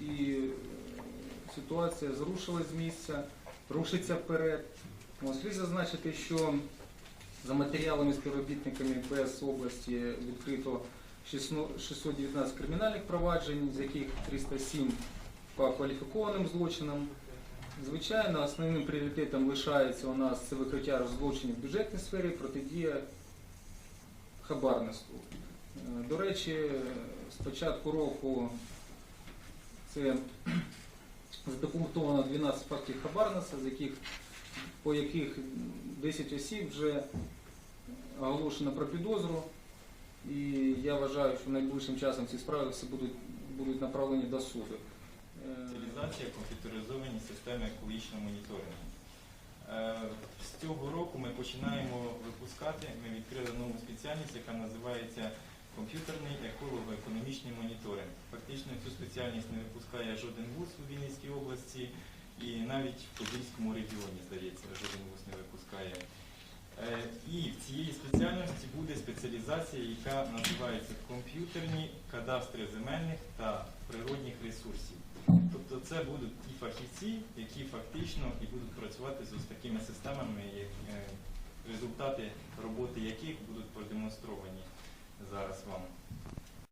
І е, ситуація зрушилась з місця, рушиться вперед. Слід зазначити, що за матеріалами співробітниками БС області відкрито 619 кримінальних проваджень, з яких 307 по кваліфікованим злочинам. Звичайно, основним пріоритетом лишається у нас це викриття злочинів в бюджетній сфері, протидія хабарництву. Е, До речі, з початку року це задокументовано 12 фактів хабарництва, з яких, по яких 10 осіб вже оголошено про підозру. І я вважаю, що найближчим часом ці справи всі будуть, будуть направлені до суду. Спеціалізація комп'ютеризовані системи екологічного моніторингу. Е, З цього року ми починаємо випускати, ми відкрили нову спеціальність, яка називається комп'ютерний еколого-економічний моніторинг. Фактично цю спеціальність не випускає жоден вуз у Вінницькій області і навіть в Подільському регіоні, здається, жоден вуз не випускає. Е, І в цієї спеціальності буде спеціалізація, яка називається комп'ютерні кадастри земельних та природних ресурсів. Тобто це будуть ті фахівці, які фактично і будуть працювати з ось такими системами, е, результати роботи яких будуть продемонстровані зараз вам.